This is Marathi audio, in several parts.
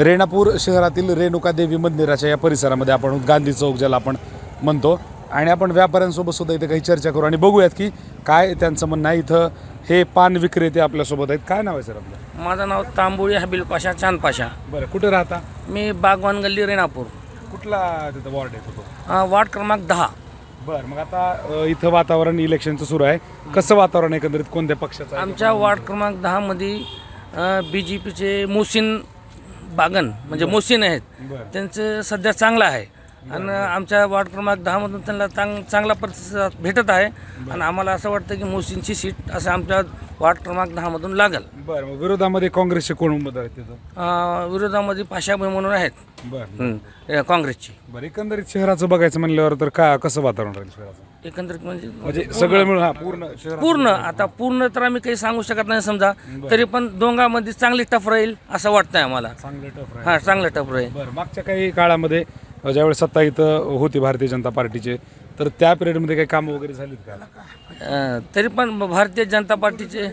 रेणापूर शहरातील रेणुका देवी मंदिराच्या या परिसरामध्ये आपण. गांधी चौक ज्याला आपण म्हणतो आणि आपण व्यापाऱ्यांसोबत सुद्धा इथे काही चर्चा करू आणि बघूयात की काय त्यांचं म्हणणं आहे. इथं हे पान विक्रेते आपल्यासोबत आहेत. काय नाव आहे सर आपलं? माझं नाव तांबोळी हबील पाशा चांद पाशा. बरं कुठे राहता? मी बागवान गल्ली रेणापूर. कुठला तिथं वॉर्ड आहे तो अ, वार्ड क्रमांक दहा. बरं मग आता अ, इथं वातावरण इलेक्शनचं सुरू आहे. कसं वातावरण एकंदरीत कोणत्या पक्षाचं आहे? आमच्या वार्ड क्रमांक दहामध्ये बी जे पीचे मोहसिन बागन म्हणजे मोहसिन आहेत. त्यांचं सध्या चांगलं आहे. आणि आमच्या वार्ड क्रमांक दहामधून त्यांना चांग चांगला प्रतिसाद भेटत आहे. आणि आम्हाला असं वाटतं की मोहसिनची सीट असं आमच्या वार्ड क्रमांक दहामधून लागेल. बरं मग विरोधामध्ये काँग्रेसचे कोण उमेदवार आहेत तिथं? अ, विरोधामध्ये पाशाबाई म्हणून आहेत. बरं हं, अ, काँग्रेसची. बरं एकंदरीत शहराचं बघायचं म्हणल्यावर तर का कसं वातावरण राहील शहराचं? एकंदरित म्हणजे म्हणजे सगळं मिळून हा पूर्ण शहरात पूर्ण. आता पूर्ण तर आम्ही काही सांगू शकत नाही समजा. तरी पण दोघांमध्ये चांगली टफ राहील असं वाटतंय आम्हाला. चांगलं टफ राहील. हा चांगलं टफ राहील. बरं मागच्या काही काळामध्ये अ, ज्यावेळेस सत्ता इथं होती भारतीय जनता पार्टीचे तर त्या पिरियडमध्ये काही कामं वगैरे झालीत का? अं, तरी पण भारतीय जनता पार्टीचे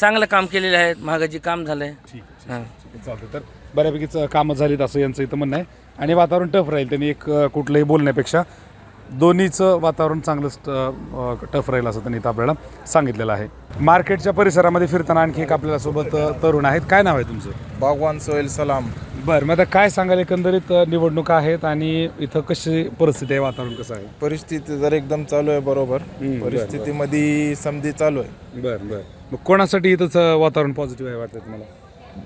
चांगलं काम केलेले आहेत. महागाची काम झालंय. ठीक हां. चालतं तर बऱ्यापैकीच कामं झालीत असं यांचं इथं म्हणणं आहे. आणि वातावरण टफ राहील त्यांनी एक अ, कुठलंही बोलण्यापेक्षा. दोन्हीचं वातावरण चांगलंच टफ राहील असं त्यांनी इथं आपल्याला सांगितलेलं आहे. मार्केटच्या परिसरामध्ये फिरताना आणखी एक आपल्याला सोबत तरुण आहेत. काय नाव आहे तुमचं? बागवान सोहेल सलाम. बरं मग आता काय सांगाल? एकंदरीत निवडणुका आहेत आणि इथं कशी परिस्थिती आहे? वातावरण कसं आहे? परिस्थिती जर एकदम चालू आहे बरोबर. परिस्थितीमध्ये समधी चालू आहे. बरं. बरं मग कोणासाठी इथंच वातावरण पॉझिटिव्ह आहे वाटतं तुम्हाला?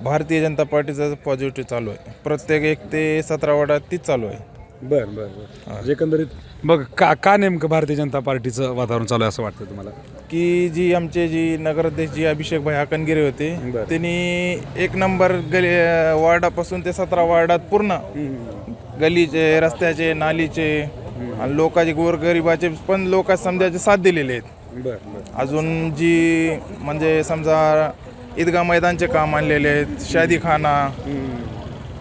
भारतीय जनता पार्टीचं पॉझिटिव्ह चालू आहे. प्रत्येक एक ते सतरा वाड्यात तीच चालू आहे. बरं बरं बरं. म्हणजे एकंदरीत मग का का नेमकं भारतीय जनता पार्टीचं वातावरण चालू आहे असं वाटतं तुम्हाला? की जी आमचे जी नगराध्यक्ष जी अभिषेक भाई हाकणगिरे होते बरं. त्यांनी एक नंबर गली वार्डापासून ते सतरा वार्डात पूर्ण गलीचे रस्त्याचे नालीचे आणि लोकांचे गोरगरिबाचे पण लोक समजायचे साथ दिलेले आहेत. बरं बरं. अजून जी म्हणजे समजा ईदगाह मैदानचे काम आणलेले आहेत शादीखाना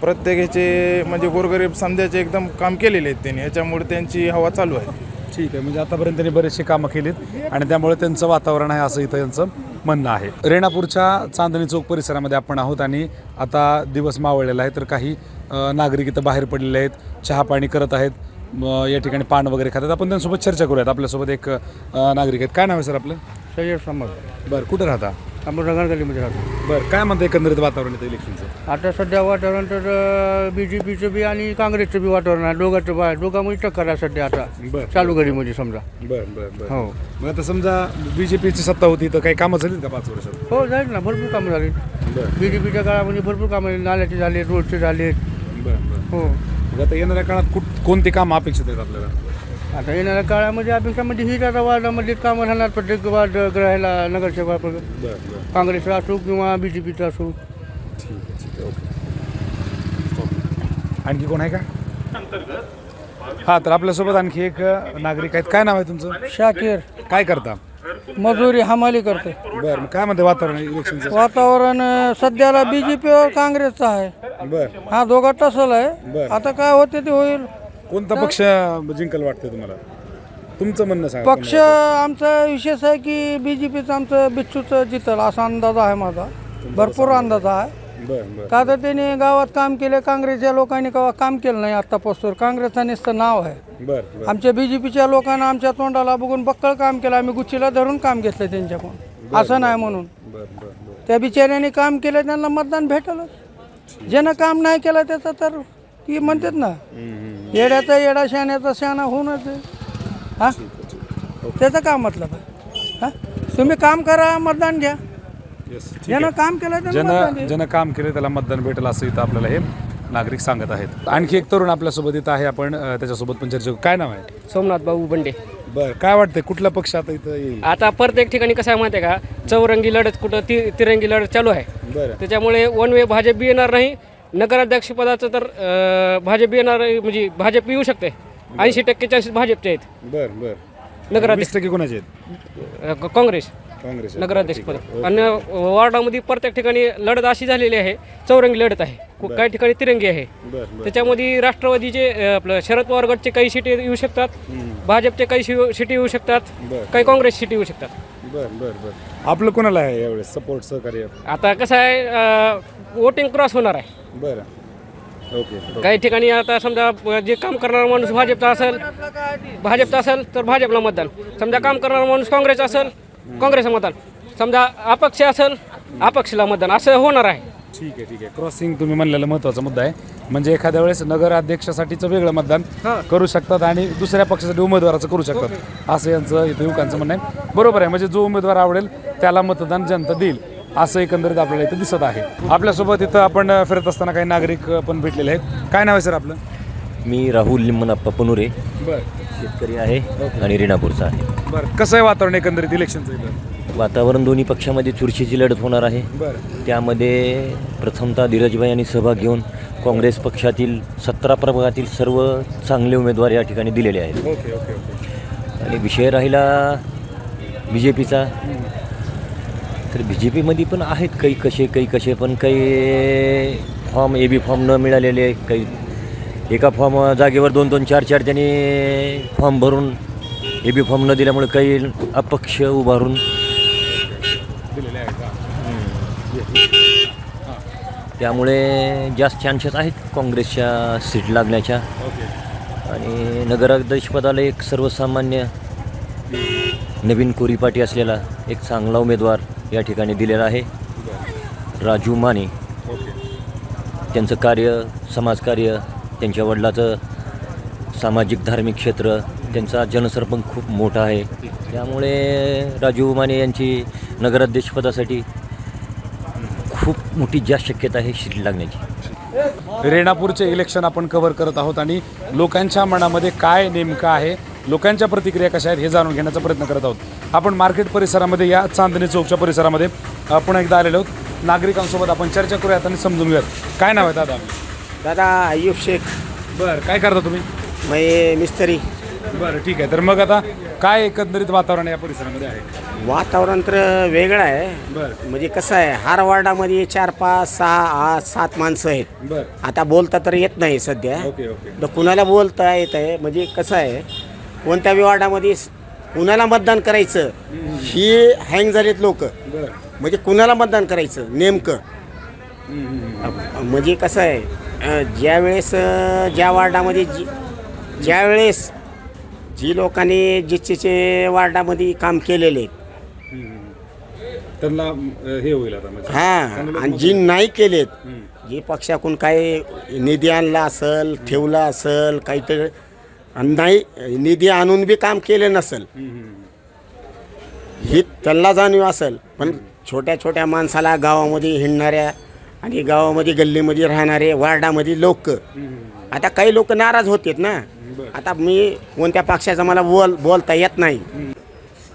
प्रत्येकाचे म्हणजे गोरगरीब समजायचे एकदम काम केलेले आहेत त्यांनी. याच्यामुळे त्यांची हवा चालू आहे. ठीक आहे म्हणजे आतापर्यंत त्यांनी बरेचसे कामं केलीत आणि त्यामुळे त्यांचं वातावरण आहे असं इथं त्यांचं म्हणणं आहे. रेणापूरच्या चांदणी चौक परिसरामध्ये आपण आहोत आणि आता दिवस मावळलेला आहे तर काही नागरिक इथं बाहेर पडलेले आहेत चहा पाणी करत आहेत. या ठिकाणी पान वगैरे खातात. आपण त्यांच्यासोबत चर्चा करूयात. आपल्यासोबत एक अ, नागरिक आहेत. काय नाव आहे सर आपलं? सय्यद समज बरं कुठं राहता? आपण रंगारगलीमध्ये राहतो. बरं काय म्हणतं एकंदरीत वातावरण इथं इलेक्शनचं आता सध्या वातावरण तर बी जे पीचं बी आणि काँग्रेसचं बी वातावरण आहे. दोघांचं बा दोघांमध्ये टक्कर आहे सध्या आता. बरं. चालू घडीमध्ये समजा. बरं बरं बरं. हो. मग आता समजा बी जे पीची सत्ता होती तर काही कामं झालीत का पाच वर्षात हो जाईल ना. भरपूर कामं झाली. बरं. बी जे पीच्या काळामध्ये भरपूर कामं झाली. नाल्याचे झाले रोडचे झाले बरं बरं. हो. मग आता येणाऱ्या काळात कुठ कोणती कामं अपेक्षित आहेत आपल्याला? आता येणाऱ्या काळामध्ये अपेक्षा म्हणजे हीच आता वार्डामध्ये कामं राहणार प्रत्येक वार्ड ग्रहायला नगरसेवा बरं बरं. काँग्रेसचा असो किंवा बी जे पीचा असो. ठीक आहे ठीक आहे ओके. आणखी कोण आहे का? हा तर आपल्यासोबत आणखी एक अ, नागरिक आहेत. काय नाव आहे तुमचं? शाकीर. काय करता? मजुरी हमाली करते बरं मग काय म्हणते वातावरण इलेक्शनचं वातावरण अं, सध्याला बीजेपी और काँग्रेसचं आहे. बरं. हा दोघा टसल बरं. आहे आता काय होते ते होईल. कोणता पक्ष जिंकल वाटतं तुम्हाला? तुमचं म्हणणं सांगा पक्ष आमचा विशेष आहे की बीजेपीचं आमचं बिच्छूचं जितल असा अंदाज आहे माझा. भरपूर अंदाज आहे. बरं बरं. का तर त्यांनी गावात काम केले काँग्रेसच्या लोकांनी कवा काम केलं नाही आत्तापासून काँग्रेसचं नुसतं नाव आहे. बरं बरं. आमच्या बीजेपीच्या लोकांना आमच्या तोंडाला बघून बक्कळ काम केलं आम्ही गुच्छीला धरून काम घेतलं त्यांच्याकडून. असं नाही म्हणून. बरं बरं बरं. त्या बिचाऱ्याने काम केलं त्यांना मतदान भेटलंच. ज्यानं काम नाही केलं त्याचं तर ती म्हणतात ना येड्याचा येडा शहाण्याचा शहाणा होऊनच. हा? त्याचं काम मतलब आहे हा? तुम्ही काम करा मतदान घ्या. ज्यानं काम केलं त्यानं मतदान ज्यानं द्या. ज्यानं काम केलं त्याला मतदान भेटेल असं इथं आपल्याला हे नागरिक सांगत आहेत. आणखी एक तरुण आपल्यासोबत इथं आहे. आपण अ, त्याच्यासोबत पण चर्चा करू. काय नाव आहे? सोमनाथ भाऊ बंडे. बरं काय वाटतंय? कुठला पक्ष आता इथं येईल? आता प्रत्येक ठिकाणी कसं आहे माहिती आहे का? चौरंगी लढत कुठं ति तिरंगी लढत चालू आहे. बरं. त्याच्यामुळे वन वे भाजप बी येणार नाही. नगराध्यक्षपदाचं तर अं, भाजप बी येणार म्हणजे भाजप येऊ शकते. ऐंशी टक्के चान्सेस भाजपचे आहेत. बरं बरं. नगराध्यक्ष. वीस टक्के कोणाचे आहेत? अं, काँग्रेस. काँग्रेस नगराध्यक्षपद. आणि वार्डामध्ये प्रत्येक ठिकाणी लढत अशी झालेली आहे चौरंगी लढत आहे. काही ठिकाणी तिरंगी आहे. त्याच्यामध्ये राष्ट्रवादीचे आपलं शरद पवार गटचे काही सीटी येऊ शकतात भाजपचे काही सीटी येऊ शकतात. काही काँग्रेस सीटी येऊ शकतात. बरं बरं बरं. आपलं कोणाला आहे यावेळेस सपोर्ट सहकार्य? आता कसं आहे वोटिंग क्रॉस होणार आहे. बरं. ओके काही ठिकाणी आता समजा जे काम करणारा माणूस भाजपचा असेल भाजपचा असेल तर भाजपला मतदान. समजा काम करणारा माणूस काँग्रेस असेल काँग्रेसला मतदान. समजा अपक्ष असेल अपक्षला मतदान. असं होणार आहे. ठीक आहे ठीक आहे. क्रॉसिंग तुम्ही म्हणलेला महत्त्वाचा मुद्दा आहे. म्हणजे एखाद्या वेळेस नगर अध्यक्षासाठीचं वेगळं मतदान करू शकतात आणि दुसऱ्या पक्षासाठी उमेदवाराचं करू शकतात. असं यांचं इथं युवकांचं म्हणणं आहे. बरोबर आहे. म्हणजे जो उमेदवार आवडेल त्याला मतदान जनता देईल. असं एकंदरीत आपल्याला इथं दिसत आहे. आपल्यासोबत इथं आपण फिरत असताना काही नागरिक पण भेटलेले आहेत. काय नाव आहे सर आपलं? मी राहुल लिम्मनप्पा पनुरे बरं. शेतकरी आहे आणि रेणापूरचा आहे. बरं. कसं आहे वातावरण एकंदरीत इलेक्शनचं इथं? वातावरण दोन्ही पक्षामध्ये चुरशीची लढत होणार आहे. बरं. त्यामध्ये प्रथमतः धीरजभाई यांनी सहभाग घेऊन काँग्रेस पक्षातील सतरा प्रभागातील सर्व चांगले उमेदवार या ठिकाणी दिलेले आहेत. Okay okay okay. आणि विषय राहिला बी जे पीचा तर बी जे पीमध्ये पण आहेत काही कसे काही कसे पण काही फॉर्म ए बी फॉर्म न मिळालेले काही एका फॉर्म जागेवर दोन दोन चार चार त्यांनी फॉर्म भरून ए बी फॉर्म न दिल्यामुळे काही अपक्ष उभारून. त्यामुळे जास्त चान्सेस आहेत काँग्रेसच्या सीट लागण्याच्या. आणि नगराध्यक्षपदाला एक सर्वसामान्य नवीन कोरीपाटी असलेला एक चांगला उमेदवार या ठिकाणी दिलेला आहे. राजू माने. त्यांचं कार्य समाजकार्य त्यांच्या वडिलाचं सामाजिक धार्मिक क्षेत्र त्यांचा जनसर पण खूप मोठा आहे. त्यामुळे राजू माने यांची नगराध्यक्षपदासाठी खूप मोठी जास्त शक्यता आहे शिरी लागण्याची. रेणापूरचे इलेक्शन आपण कव्हर करत आहोत आणि लोकांच्या मनामध्ये काय नेमकं आहे लोकांच्या प्रतिक्रिया कशा आहेत हे जाणून घेण्याचा प्रयत्न करत आहोत. आपण मार्केट परिसरामध्ये या चांदणी चौकच्या परिसरामध्ये आपण पुन्हा एकदा आलेलो आहोत. नागरिकांसोबत आपण चर्चा करूयात आणि समजून घेऊयात. काय नाव आहे दादा? दादा अय्यूब शेख. बरं काय करता तुम्ही? मै मिस्त्री. बरं ठीक आहे. तर मग आता काय एकंदरीत वातावरण या परिसरामध्ये आहे? वातावरण तर वेगळं आहे. बरं. म्हणजे कसं आहे हार वार्डामध्ये चार पाच सहा आठ सात माणसं आहेत. बरं. आता बोलता तर येत नाही सध्या. Okay okay. तर कुणाला बोलता येत आहे? म्हणजे कसं आहे कोणत्या वार्डामध्ये कुणाला मतदान करायचं ही हँग झालेत लोक. बरं. म्हणजे कुणाला मतदान करायचं नेमकं. म्हणजे कसं आहे ज्यावेळेस ज्या वार्डामध्ये जी ज्यावेळेस जी लोकांनी जिच्चेचे वार्डामध्ये काम केलेले आहेत. त्यांना हे होईल आता म्हणजे. हां आणि जी नाही केलेत जी पक्षाकडून काही निधी आणला असेल ठेवला असेल काहीतरी आणि नाही निधी आणून बी काम केलं नसेल. ही त्यांना जाणीव असेल पण छोट्या छोट्या माणसाला गावामध्ये हिंडणाऱ्या आणि गावामध्ये गल्लीमध्ये राहणारे वार्डामध्ये लोक. आता काही लोक नाराज होतेत ना. आता मी कोणत्या पक्षाचा मला बोल बोलता येत नाही.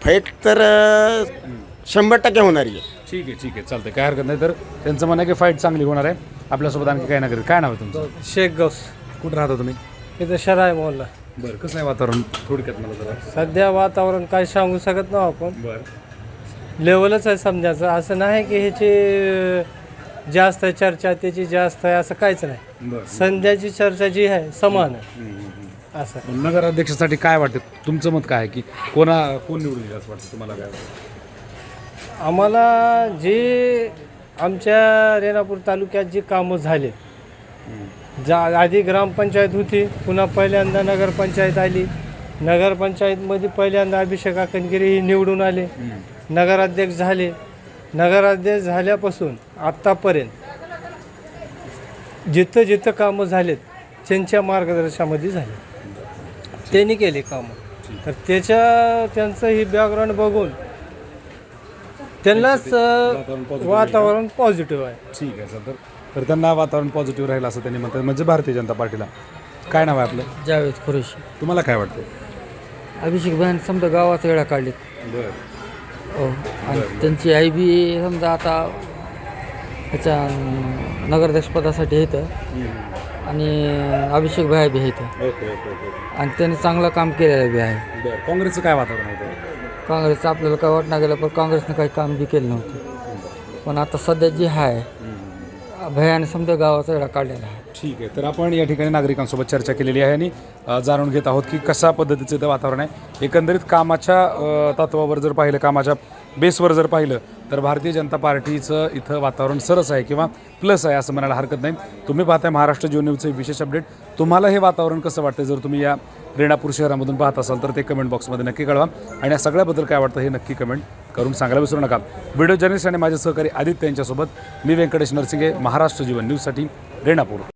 फाईट तर शंभर टक्के होणार आहे. ठीक आहे ठीक आहे. चालतंय. काय हरकत नाही तर त्यांचं म्हणणं आहे की फाईट चांगली होणार आहे. आपल्यासोबत आणखी काय नागरिक. काय नाव आहे तुमचं? शेख गौस. कुठं राहता तुम्ही? इथं शराय मोहल्ला बरं कसं आहे वातावरण? थोडक्यात मला जरा. सध्या वातावरण काय सांगू शकत नाही आपण. बरं. लेवलच आहे समजायचं. असं नाही की ह्याची जास्त आहे चर्चा त्याची जास्त आहे असं काहीच नाही. बरं संध्याची चर्चा जी आहे समान आहे. असं नगराध्यक्षासाठी काय वाटतं? तुमचं मत काय आहे की कोणा कोण निवडून येईल असं वाटतं तुम्हाला काय वाटतं? आम्हाला जे आमच्या रेणापूर तालुक्यात जी कामं झाले जा आधी ग्रामपंचायत होती पुन्हा पहिल्यांदा नगरपंचायत आली. नगरपंचायतमध्ये पहिल्यांदा अभिषेक आकनगिरी ही निवडून आले. नगराध्यक्ष झाले. नगराध्यक्ष झाल्यापासून आत्तापर्यंत जिथं जिथं कामं झालेत त्यांच्या मार्गदर्शनामध्ये झाले. त्यांनी केली कामं. तर त्याच्या त्यांचं ही बॅकग्राऊंड बघून त्यांनाच वातावरण पॉझिटिव्ह आहे ठीक आहे सर. तर तर त्यांना वातावरण पॉझिटिव्ह राहील असं त्यांनी म्हणतात. म्हणजे भारतीय जनता पार्टीला. काय नाव आहे आपलं? जावेद खुरेशी तुम्हाला काय वाटतं? अभिषेक भाईन समजा गावात वेळा काढलेत. बरं. आणि त्यांची आई बी समजा आता ह्याच्या नगराध्यक्षपदासाठी येतं आणि अभिषेक भाई बी आहेत ओके ओके ओके. आणि त्यांनी चांगलं काम केलेलं बी आहे. बरं काँग्रेसचं काय वातावरण आहे ते? काँग्रेसचं आपल्याला काय वाटणं गेलं पण काँग्रेसनं काही काम बी केलं नव्हतं. पण आता सध्या जी आहे भयाने समजा गावाचा वेळा काढलेला आहे. ठीक आहे. तर आपण या ठिकाणी नागरिकांसोबत चर्चा केलेली आहे आणि अ, जाणून घेत आहोत की कशा पद्धतीचं इथं वातावरण आहे. एकंदरीत कामाच्या अ, तत्वावर जर पाहिलं कामाच्या बेसवर जर पाहिलं तर भारतीय जनता पार्टीचं इथं वातावरण सरस आहे किंवा प्लस आहे असं म्हणायला हरकत नाही. तुम्ही पाहताय महाराष्ट्र जीवन न्यूजचं एक विशेष अपडेट. तुम्हाला हे वातावरण कसं वाटतं जर तुम्ही या रेणापूर शहरामधून पाहत असाल तर ते कमेंट बॉक्समध्ये नक्की कळवा. आणि या सगळ्याबद्दल काय वाटतं हे नक्की कमेंट करून सांगायला विसरू नका. व्हिडिओ जर्नलिस्ट आणि माझे सहकारी आदित्य यांच्यासोबत मी व्यंकटेश नरसिंगे महाराष्ट्र जीवन न्यूजसाठी रेणापूर.